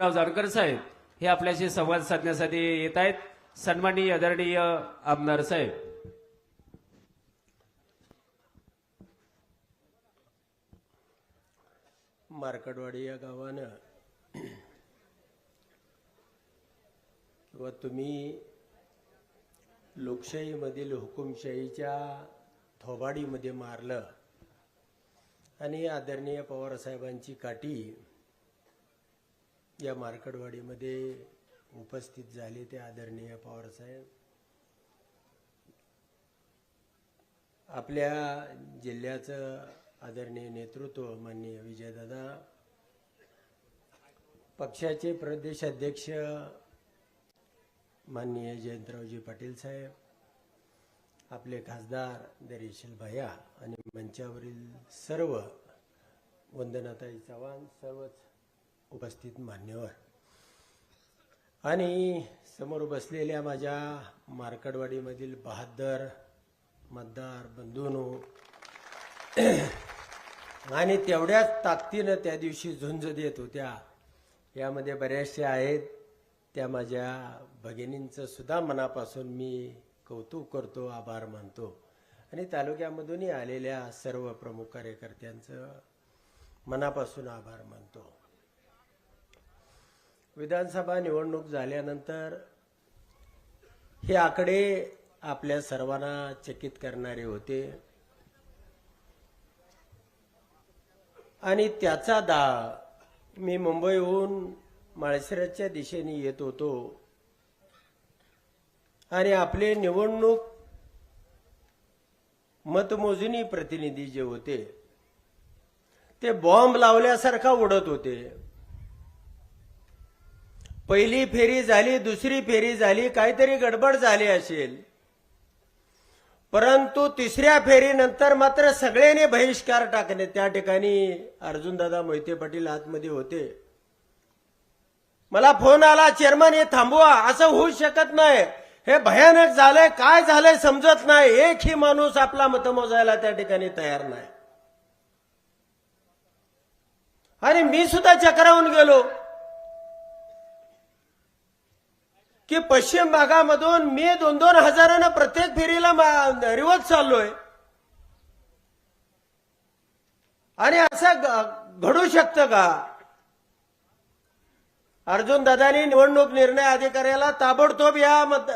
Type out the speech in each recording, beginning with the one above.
राव जानकर साहेब हे आपल्याशी संवाद साधण्यासाठी येत आहेत. सन्माननीय आदरणीय आमदार साहेब. मार्कडवाडी या गावानं किंवा तुम्ही लोकशाहीमधील हुकुमशाहीच्या थोबाडीमध्ये मारलं आणि आदरणीय पवारसाहेबांची काठी या मार्कडवाडीमध्ये उपस्थित झाले ते आदरणीय पवारसाहेब आपल्या जिल्ह्याचं आदरणीय नेतृत्व माननीय विजयदादा पक्षाचे प्रदेश अध्यक्ष माननीय जयंतरावजी पाटील साहेब आपले खासदार दरेशील भैया आणि मंचावरील सर्व वंदनाताई चव्हाण सर्वच उपस्थित मान्यवर. आणि समोर बसलेल्या माझ्या मार्कडवाडीमधील बहादर मतदार बंधूनो आणि तेवढ्याच ताकदीनं त्या दिवशी झुंज देत होत्या. यामध्ये बऱ्याचशा आहेत. त्या माझ्या भगिनींचं सुद्धा मनापासून मी कौतुक करतो आभार मानतो. आणि तालुक्यामधूनही आलेल्या सर्व प्रमुख कार्यकर्त्यांचं मनापासून आभार मानतो. विधानसभा निवडणूक झाल्यानंतर हे आकडे आपल्या सर्वांना चकित करणारे होते. आणि त्याचा दा मी मुंबईहून माळशिराच्या दिशेने येत होतो. आणि आपले निवडणूक मतमोजणी प्रतिनिधी जे होते ते बॉम्ब लावल्यासारखा उडत होते. पहिली फेरी झाली दुसरी फेरी झाली काहीतरी गडबड झाली असेल. परंतु तिसऱ्या फेरीनंतर मात्र सगळ्यांनी बहिष्कार टाकणे त्या ठिकाणी अर्जुनदादा मोहिते पाटील आतमध्ये होते. मला फोन आला चेअरमन हे थांबवा असं होऊ शकत नाही. हे भयानक झालंय काय झालंय समजत नाही. एकही माणूस आपला मत मोजायला त्या ठिकाणी तयार नाही. अरे मी सुद्धा चक्रावून गेलो. की पश्चिम भागामधून मी दोन दोन हजारानं प्रत्येक फेरीला रिवत रिवर्स चाललोय. आणि असं घडू शकतं का? अर्जुन दादानी निवडणूक निर्णय अधिकाऱ्याला ताबडतोब या मत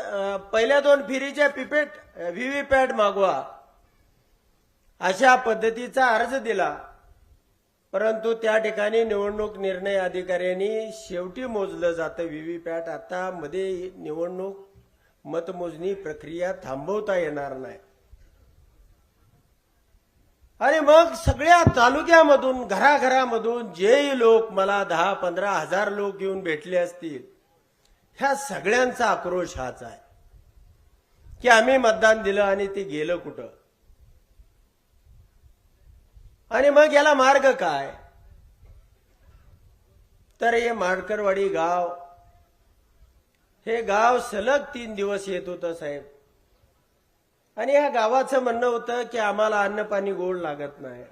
पहिल्या दोन फेरीच्या पिपेट व्हीव्हीपॅट मागवा अशा पद्धतीचा अर्ज दिला. परंतु त्या ठिकाणी निवडणूक निर्णय अधिकाऱ्यांनी शेवटी मोजलं जातं. व्हीव्हीपॅट आता मध्ये निवडणूक मतमोजणी प्रक्रिया थांबवता येणार नाही. आणि मग सगळ्या तालुक्यामधून घराघरामधून जेही लोक मला दहा पंधरा हजार लोक येऊन भेटले असतील ह्या सगळ्यांचा आक्रोश हाच आहे. की आम्ही मतदान दिलं आणि ते गेलं कुठं? आणि मग याला मार्ग काय? तर हे माडकरवाडी गाव हे गाव सलग तीन दिवस येत होतं साहेब. आणि या गावाचं म्हणणं होतं की आम्हाला अन्न पाणी गोड लागत नाही.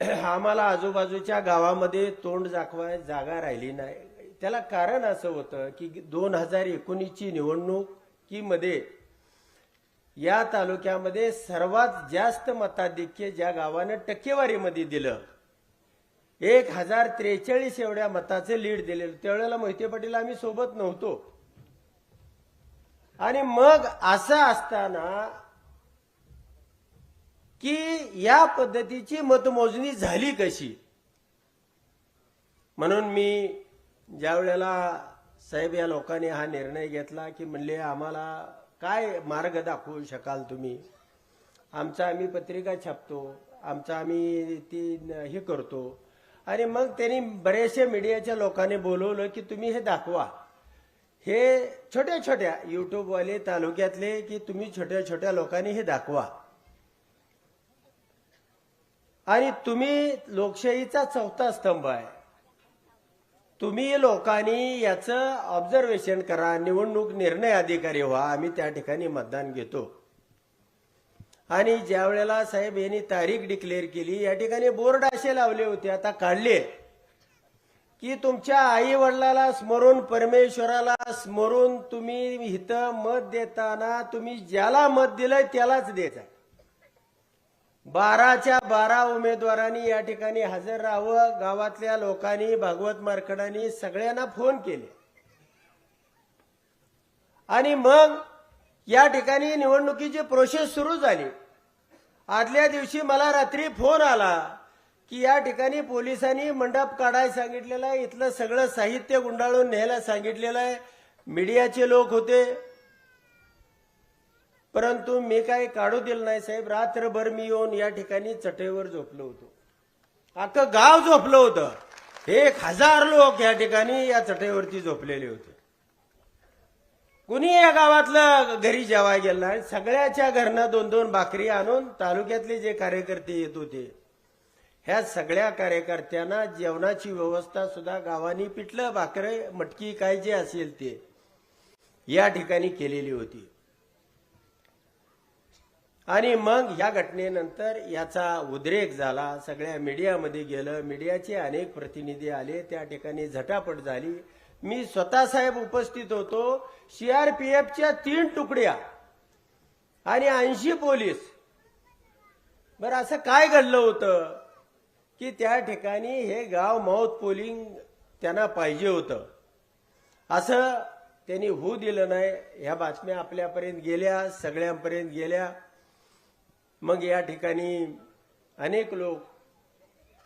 आम्हाला आजूबाजूच्या गावामध्ये तोंड दाखवाय जागा राहिली नाही. त्याला कारण असं होतं की दोन हजार एकोणीसची निवडणुकीमध्ये या तालुक्यामध्ये सर्वात जास्त मताधिक्य ज्या गावानं टक्केवारीमध्ये दिलं एक हजार त्रेचाळीस एवढ्या मताचं लीड दिलेलं. त्यावेळेला मोहिते पाटील आम्ही सोबत नव्हतो. आणि मग असं असताना की या पद्धतीची मतमोजणी झाली कशी? म्हणून मी ज्या वेळेला साहेब या लोकांनी हा निर्णय घेतला की म्हणले आम्हाला काय मार्ग दाखवू शकाल तुम्ही? आमचा आम्ही पत्रिका छापतो आमचा आम्ही ती हे करतो. आणि मग त्यांनी बरेचसे मीडियाच्या लोकांनी बोलवलं की तुम्ही हे दाखवा. हे छोट्या छोट्या युट्यूबवाले तालुक्यातले की तुम्ही छोट्या छोट्या लोकांनी हे दाखवा. आणि तुम्ही लोकशाहीचा चौथा स्तंभ आहे. तुम्ही लोकांनी याचं ऑब्झर्वेशन करा निवडणूक निर्णय अधिकारी व्हा आम्ही त्या ठिकाणी मतदान घेतो. आणि ज्या वेळेला साहेब यांनी तारीख डिक्लेअर केली या ठिकाणी बोर्ड असे लावले होते आता काढले. की तुमच्या आई वडिलाला स्मरून परमेश्वराला स्मरून तुम्ही इथं मत देताना तुम्ही ज्याला मत दिलंय त्यालाच द्यायचं. बाराच्या बारा उमेदवारांनी या ठिकाणी हजर राहावं. गावातल्या लोकांनी भागवत मार्कडांनी सगळ्यांना फोन केले. आणि मग या ठिकाणी निवडणुकीची प्रोसेस सुरू झाली. आदल्या दिवशी मला रात्री फोन आला की या ठिकाणी पोलिसांनी मंडप काढायला सांगितलेलं आहे. इथलं सगळं साहित्य गुंडाळून न्यायला सांगितलेलं आहे. मीडियाचे लोक होते. परंतु मी काही काढू दिलं नाही साहेब. रात्रभर मी येऊन या ठिकाणी चटईवर झोपलो होतो. अख्खं गाव झोपलं होतं. एक हजार लोक या ठिकाणी या चटईवरती झोपलेले होते. कुणी या गावातलं घरी जेवाय गेलं आणि सगळ्याच्या घरनं दोन दोन भाकरी आणून तालुक्यातले जे कार्यकर्ते येत होते ह्या सगळ्या कार्यकर्त्यांना जेवणाची व्यवस्था सुद्धा गावानी पिठलं भाकरे मटकी काय जे असेल ते या ठिकाणी केलेली होती. आणि मग ह्या घटनेनंतर याचा उद्रेक झाला. सगळ्या मीडियामध्ये गेलं. मीडियाचे अनेक प्रतिनिधी आले. त्या ठिकाणी झटापट झाली. मी स्वतः साहेब उपस्थित होतो. सीआरपीएफच्या तीन तुकड्या आणि ऐंशी पोलीस. बरं असं काय घडलं होतं की त्या ठिकाणी हे गाव माउथ पोलिंग त्यांना पाहिजे होतं? असं त्यांनी होऊ दिलं नाही. ह्या बातम्या आपल्यापर्यंत गेल्या सगळ्यांपर्यंत गेल्या. मग या ठिकाणी अनेक लोक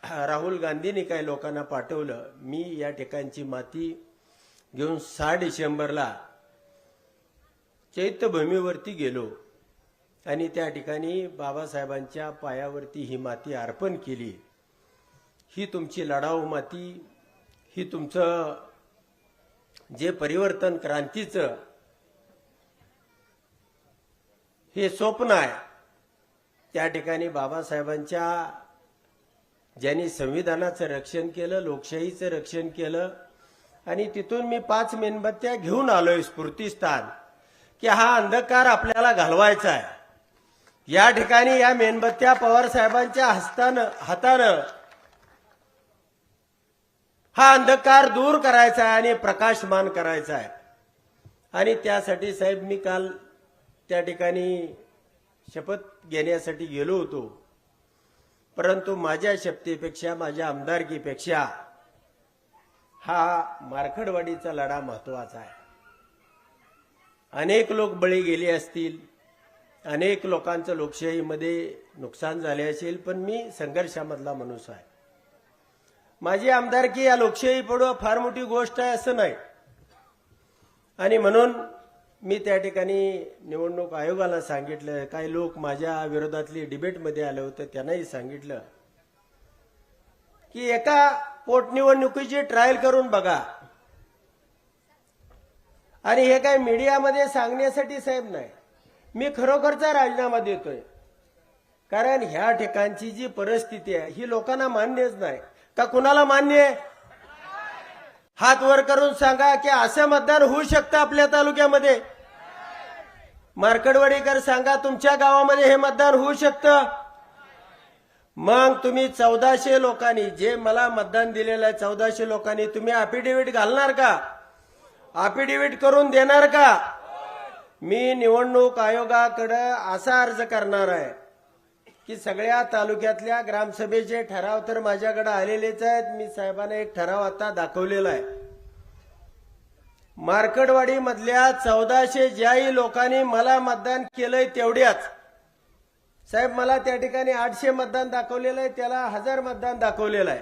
राहुल गांधींनी काही लोकांना पाठवलं. मी या ठिकाणची माती घेऊन सहा डिसेंबरला चैत्यभूमीवरती गेलो आणि त्या ठिकाणी बाबासाहेबांच्या पायावरती ही माती अर्पण केली. ही तुमची लढाऊ माती ही तुमचं जे परिवर्तन क्रांतीचं हे स्वप्न आहे. त्या ठिकाणी बाबासाहेबांच्या ज्यांनी संविधानाचं रक्षण केलं लोकशाहीचं रक्षण केलं आणि तिथून मी पाच मेणबत्त्या घेऊन आलोय स्फूर्तीस्थान की हा अंधकार आपल्याला घालवायचा आहे. या ठिकाणी या मेणबत्त्या पवार साहेबांच्या हस्तानं हातानं हा अंधकार दूर करायचा आहे आणि प्रकाशमान करायचा आहे. आणि त्यासाठी साहेब मी काल त्या ठिकाणी शपथ घेण्यासाठी गेलो होतो. परंतु माझ्या शपथेपेक्षा माझ्या आमदारकीपेक्षा हा मारखडवाडीचा लढा महत्त्वाचा आहे. अनेक लोक बळी गेले असतील अनेक लोकांचं लोकशाहीमध्ये नुकसान झाले असेल पण मी संघर्षामधला माणूस आहे. माझी आमदारकी या लोकशाही पडू फार मोठी गोष्ट आहे असं नाही. आणि म्हणून मी त्या ठिकाणी निवडणूक आयोगाला सांगितलं काही लोक माझ्या विरोधातली डिबेटमध्ये आले होते त्यांनाही सांगितलं की एका पोटनिवडणुकीची ट्रायल करून बघा. आणि हे काय मीडियामध्ये सांगण्यासाठी साहेब नाही. मी खरोखरचा राजीनामा देतोय. कारण ह्या ठिकाणची जी परिस्थिती आहे ही लोकांना मान्यच नाही. का कुणाला मान्य आहे? हात वर करून सांगा की असं मतदान होऊ शकतं आपल्या तालुक्यामध्ये? मार्कडवाडीकर सांगा तुमच्या गावामध्ये हे मतदान होऊ शकतं? मग तुम्ही चौदाशे लोकांनी जे मला मतदान दिलेलं आहे चौदाशे लोकांनी तुम्ही अफिडेव्हिट घालणार का? अफिडेव्हिट करून देणार का? मी निवडणूक आयोगाकडं असा अर्ज करणार आहे. की सगळ्या तालुक्यातल्या ग्रामसभेचे ठराव तर माझ्याकडे आलेलेच आहेत. मी साहेबांना एक ठराव आता दाखवलेला आहे. मार्कडवाडी मधल्या चौदाशे ज्याही लोकांनी मला मतदान केलंय तेवढ्याच. साहेब मला त्या ठिकाणी आठशे मतदान दाखवलेलं आहे त्याला हजार मतदान दाखवलेलं आहे.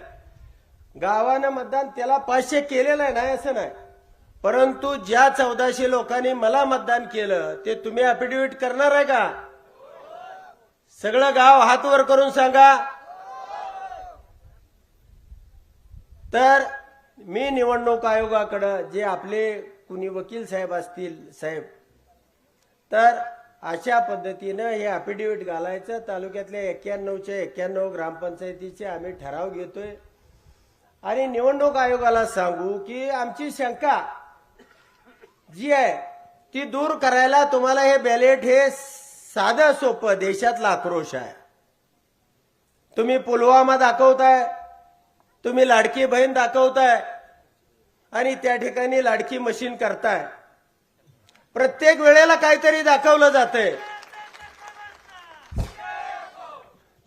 गावानं मतदान त्याला पाचशे केलेलं आहे नाही असं नाही. परंतु ज्या चौदाशे लोकांनी मला मतदान केलं ते तुम्ही अफिडेव्हिट करणार आहे का? सगळं गाव हात वर करून सांगा. तर मी निवडणूक आयोगाकडं जे आपले कुणी वकील साहेब असतील साहेब तर अशा पद्धतीनं हे अफिडेव्हिट घालायचं. तालुक्यातल्या एक्क्याण्णवच्या एक्क्याण्णव ग्रामपंचायतीचे आम्ही ठराव घेतोय. आणि निवडणूक आयोगाला सांगू की आमची शंका जी आहे ती दूर करायला तुम्हाला हे बॅलेट हे साधं सोपं देशातला आक्रोश आहे. तुम्ही पुलवामा दाखवताय तुम्ही लाडकी बहीण दाखवताय आणि त्या ठिकाणी लाडकी मशीन करताय. प्रत्येक वेळेला काहीतरी दाखवलं जातंय.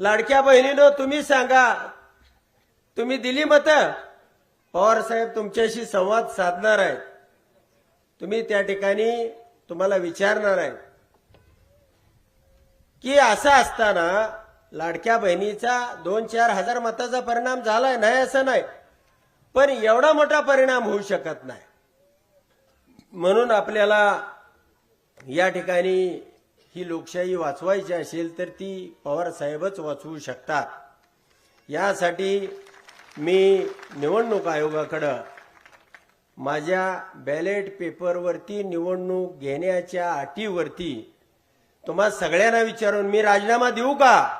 लाडक्या बहिणीनो तुम्ही सांगा तुम्ही दिली मत? पवार साहेब तुमच्याशी संवाद साधणार आहेत. तुम्ही त्या ठिकाणी तुम्हाला विचारणार आहे की असं असताना लाडक्या बहिणीचा दोन चार हजार मताचा परिणाम झालाय नाही असं नाही. पण एवढा मोठा परिणाम होऊ शकत नाही. म्हणून आपल्याला या ठिकाणी ही लोकशाही वाचवायची असेल तर ती पवार साहेबच वाचवू शकतात. यासाठी मी निवडणूक आयोगाकडं माझ्या बॅलेट पेपरवरती निवडणूक घेण्याच्या अटीवरती तुम्हा सगळ्यांना विचारून मी राजीनामा देऊ का?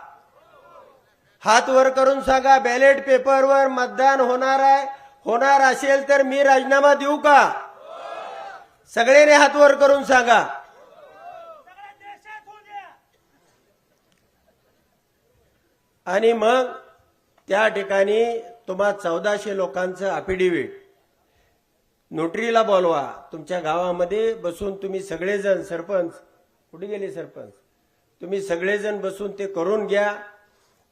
हात वर करून सांगा बॅलेट पेपरवर मतदान होणार आहे. होणार असेल तर मी राजीनामा देऊ का? सगळ्यांनी हात वर करून सांगा. आणि मग त्या ठिकाणी तुम्हा चौदाशे लोकांचं अफिडेव्हिट नोटरीला बोलवा. तुमच्या गावामध्ये बसून तुम्ही सगळेजण सरपंच कुठे गेले सरपंच? तुम्ही सगळेजण बसून ते करून घ्या.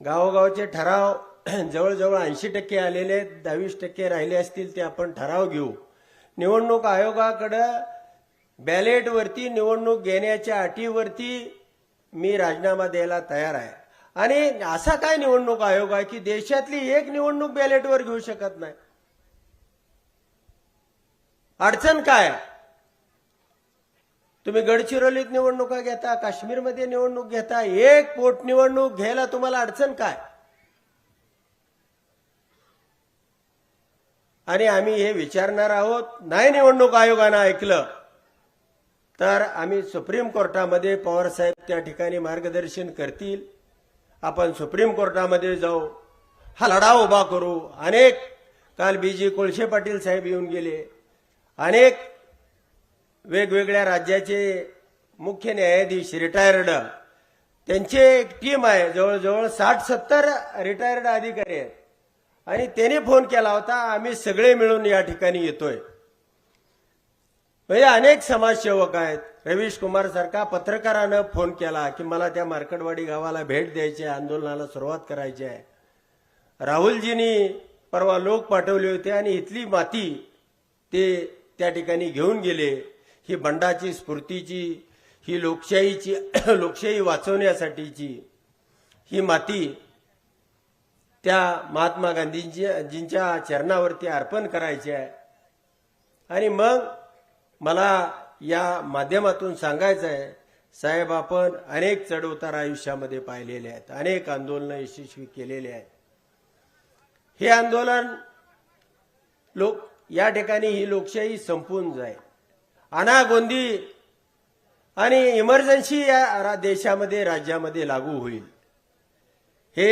गावोगावचे ठराव जवळजवळ ऐंशी टक्के आलेले आहेत. दहावीस टक्के राहिले असतील ते आपण ठराव घेऊ. निवडणूक आयोगाकडं बॅलेटवरती निवडणूक घेण्याच्या अटीवरती मी राजीनामा द्यायला तयार आहे. आणि असा काय निवडणूक आयोग आहे की देशातली एक निवडणूक बॅलेटवर घेऊ शकत नाही? अडचण काय तुम्ही गडचिरोलीत निवडणुका घेता काश्मीरमध्ये निवडणूक घेता एक पोटनिवडणूक घ्यायला तुम्हाला अडचण काय? आणि आम्ही हे विचारणार आहोत नाही निवडणूक आयोगानं ऐकलं तर आम्ही सुप्रीम कोर्टामध्ये पवार साहेब त्या ठिकाणी मार्गदर्शन करतील. आपण सुप्रीम कोर्टामध्ये जाऊ हा लढा उभा करू. अनेक काल बीजी कोळशे पाटील साहेब येऊन गेले अनेक वेगवेगळ्या राज्याचे मुख्य न्यायाधीश रिटायर्ड त्यांची एक टीम आहे. जवळजवळ साठ सत्तर रिटायर्ड अधिकारी आहेत. आणि त्याने फोन केला होता आम्ही सगळे मिळून या ठिकाणी येतोय. म्हणजे अनेक समाजसेवक आहेत. रवीश कुमार सारखा पत्रकारानं फोन केला की मला त्या मार्केटवाडी गावाला भेट द्यायची आहे आंदोलनाला सुरुवात करायची आहे. राहुलजींनी परवा लोक पाठवले होते आणि इथली माती ते त्या ठिकाणी घेऊन गेले. ही बंडाची स्फूर्तीची ही लोकशाहीची लोकशाही वाचवण्यासाठीची ही माती त्या महात्मा गांधींची जींच्या चरणावरती अर्पण करायची आहे. आणि मग मला या माध्यमातून सांगायचं आहे साहेब आपण अनेक चढउतार आयुष्यामध्ये पाहिलेले आहेत अनेक आंदोलनं यशस्वी केलेले आहेत. हे आंदोलन लोक या ठिकाणी ही लोकशाही संपून जाईल. अनागोंदी आणि इमर्जन्सी या देशामध्ये राज्यामध्ये लागू होईल. हे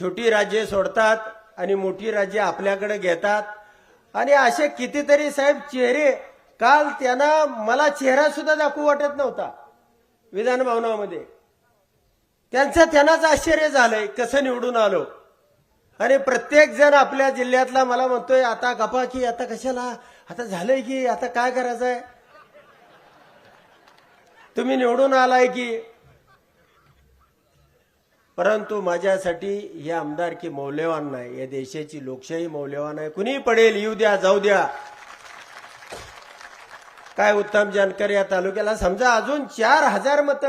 छोटी राज्ये सोडतात आणि मोठी राज्ये आपल्याकडे घेतात. आणि असे कितीतरी साहेब चेहरे काल त्यांना मला चेहरा सुद्धा दाखवू वाटत नव्हता विधान भवनामध्ये. त्यांचं त्यांनाच आश्चर्य झालंय कसं निवडून आलो. आणि प्रत्येक जण आपल्या जिल्ह्यातला मला म्हणतोय आता गपा की आता कशाला? आता झालंय की आता काय करायचंय? तुम्ही निवडून आलाय की? परंतु माझ्यासाठी हे आमदारकी मौल्यवान नाही या देशाची लोकशाही मौल्यवान आहे. कुणी पडेल येऊ द्या जाऊ द्या. काय उत्तम जानकर या तालुक्याला? समजा अजून चार हजार मत.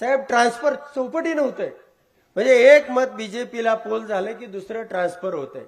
साहेब ट्रान्सफर चौपटी नव्हतंय म्हणजे एक मत बीजेपीला पोल झालं की दुसरं ट्रान्सफर होतंय.